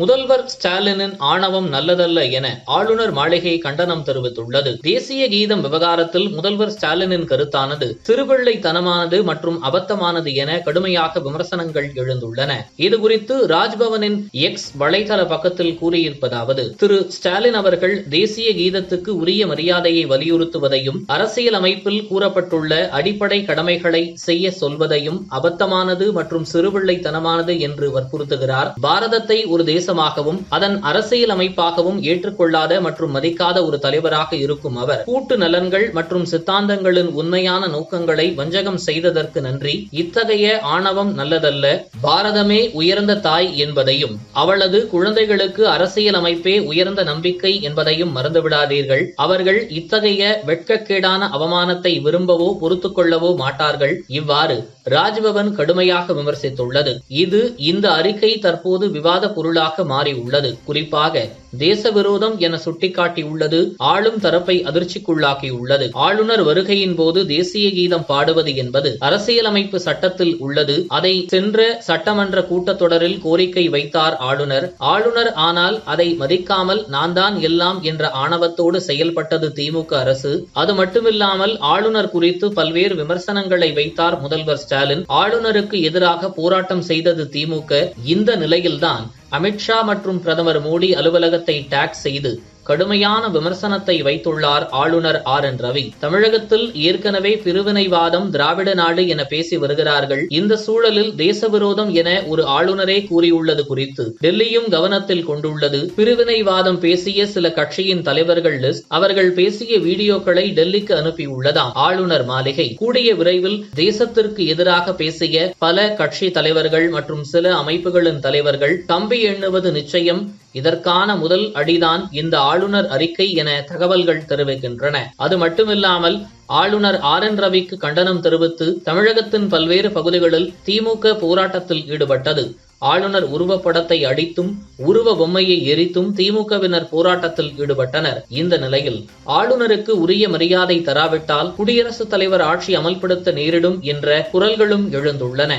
முதல்வர் ஸ்டாலினின் ஆணவம் நல்லதல்ல என ஆளுநர் மாளிகை கண்டனம் தெரிவித்துள்ளது. தேசிய கீதம் விவகாரத்தில் முதல்வர் ஸ்டாலினின் கருத்தானது சிறுபிள்ளைத்தனமானது மற்றும் அபத்தமானது என கடுமையாக விமர்சனங்கள் எழுந்துள்ளன. இதுகுறித்து ராஜ்பவனின் எக்ஸ் வலைதள பக்கத்தில் கூறியிருப்பதாவது திரு ஸ்டாலின் அவர்கள் தேசிய கீதத்துக்கு உரிய மரியாதையை வலியுறுத்துவதையும் அரசியல் அமைப்பில் கூறப்பட்டுள்ள அடிப்படை கடமைகளை செய்ய சொல்வதையும் அபத்தமானது மற்றும் சிறுபிள்ளைத்தனமானது என்று வற்புறுத்துகிறார். பாரதத்தை ஒரு தேசமாகவும் அதன் அரசியல் அமைப்பாகவும் ஏற்றுக்கொள்ளாத மற்றும் மதிக்காத ஒரு தலைவராக இருக்கும் அவர் கூட்டு நலன்கள் மற்றும் சித்தாந்தங்களின் உண்மையான நோக்கங்களை வஞ்சகம் செய்ததற்கு நன்றி. இத்தகைய ஆணவம் நல்லதல்ல. பாரதமே உயர்ந்த தாய் என்பதையும் அவளது குழந்தைகளுக்கு அரசியல் அமைப்பே உயர்ந்த நம்பிக்கை என்பதையும் மறந்துவிடாதீர்கள். அவர்கள் இத்தகைய வெட்கக்கேடான அவமானத்தை விரும்பவோ பொறுத்துக் கொள்ளவோ மாட்டார்கள். இவ்வாறு ராஜ்பவன் கடுமையாக விமர்சித்துள்ளது. இது இந்த அறிக்கை தற்போது விவாத பொருளாக மாறியுள்ளது குறிப்பாக தேச விரோதம் என சுட்டிக்காட்டியுள்ளது ஆளும் தரப்பை அதிர்ச்சிக்குள்ளாக்கியுள்ளது ஆளுநர் வருகையின் போது தேசிய கீதம் பாடுவது என்பது அரசியலமைப்பு சட்டத்தில் உள்ளது. அதை சென்ற சட்டமன்ற கூட்டத்தொடரில் கோரிக்கை வைத்தார் ஆளுநர். ஆளுநர் ஆனால் அதை மதிக்காமல் நான் தான் எல்லாம் என்ற ஆணவத்தோடு செயல்பட்டது திமுக அரசு. அது மட்டுமில்லாமல் ஆளுநர் குறித்து பல்வேறு விமர்சனங்களை வைத்தார் முதல்வர் ஸ்டாலின். ஆளுநருக்கு எதிராக போராட்டம் செய்தது திமுக. இந்த நிலையில்தான் அமித்ஷா மற்றும் பிரதமர் மோடி அலுவலகத்தை டாக் செய்து கடுமையான விமர்சனத்தை வைத்துள்ளார் ஆளுநர் ஆர் என் ரவி. தமிழகத்தில் ஏற்கனவே பிரிவினைவாதம் திராவிட நாடு என பேசி வருகிறார்கள். இந்த சூழலில் தேச விரோதம் என ஒரு ஆளுநரே கூறியுள்ளது குறித்து டெல்லியும் கவனத்தில் கொண்டுள்ளது. பிரிவினைவாதம் பேசிய சில கட்சியின் தலைவர்கள் லிஸ்ட் அவர்கள் பேசிய வீடியோக்களை டெல்லிக்கு அனுப்பியுள்ளதாம் ஆளுநர் மாளிகை. கூடிய விரைவில் தேசத்திற்கு எதிராக பேசிய பல கட்சி தலைவர்கள் மற்றும் சில அமைப்புகளின் தலைவர்கள் தம்பி எண்ணுவது நிச்சயம். இதற்கான முதல் அடிதான் இந்த ஆளுநர் அறிக்கை என தகவல்கள் தெரிவிக்கின்றன. அது மட்டுமில்லாமல் ஆளுநர் ஆர். என். ரவிக்கு கண்டனம் தெரிவித்து தமிழகத்தின் பல்வேறு பகுதிகளில் திமுக போராட்டத்தில் ஈடுபட்டது. ஆளுநர் உருவப்படத்தை அடித்தும் உருவ பொம்மையை எரித்தும் திமுகவினர் போராட்டத்தில் ஈடுபட்டனர். இந்த நிலையில் ஆளுநருக்கு உரிய மரியாதை தராவிட்டால் குடியரசுத் தலைவர் ஆட்சி அமல்படுத்த நேரிடும் என்ற குரல்களும் எழுந்துள்ளன.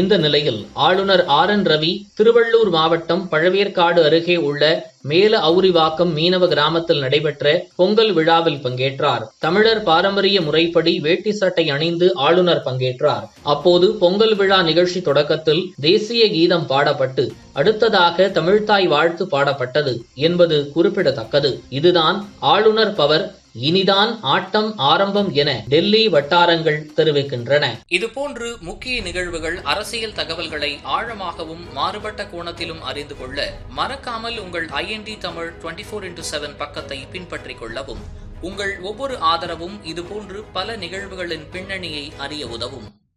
இந்த நிலையில் ஆளுநர் ஆர் என் ரவி திருவள்ளூர் மாவட்டம் பழவேற்காடு அருகே உள்ள மேல அவுரிவாக்கம் மீனவ கிராமத்தில் நடைபெற்ற பொங்கல் விழாவில் பங்கேற்றார். தமிழர் பாரம்பரிய முறைப்படி வேட்டி சட்டை அணிந்து ஆளுநர் பங்கேற்றார். அப்போது பொங்கல் விழா நிகழ்ச்சி தொடக்கத்தில் தேசிய கீதம் பாடப்பட்டு அடுத்ததாக தமிழ்தாய் வாழ்த்து பாடப்பட்டது என்பது குறிப்பிடத்தக்கது. இதுதான் ஆளுநர் பவர் இனிதான் ஆட்டம் ஆரம்பம் என டெல்லி வட்டாரங்கள் தெரிவிக்கின்றன. இதுபோன்று முக்கிய நிகழ்வுகள் அரசியல் தகவல்களை ஆழமாகவும் மாறுபட்ட கோணத்திலும் அறிந்து கொள்ள மறக்காமல் உங்கள் IND Tamil twenty four into seven பக்கத்தை பின்பற்றிக் கொள்ளவும். உங்கள் ஒவ்வொரு ஆதரவும் இதுபோன்று பல நிகழ்வுகளின் பின்னணியை அறிய உதவும்.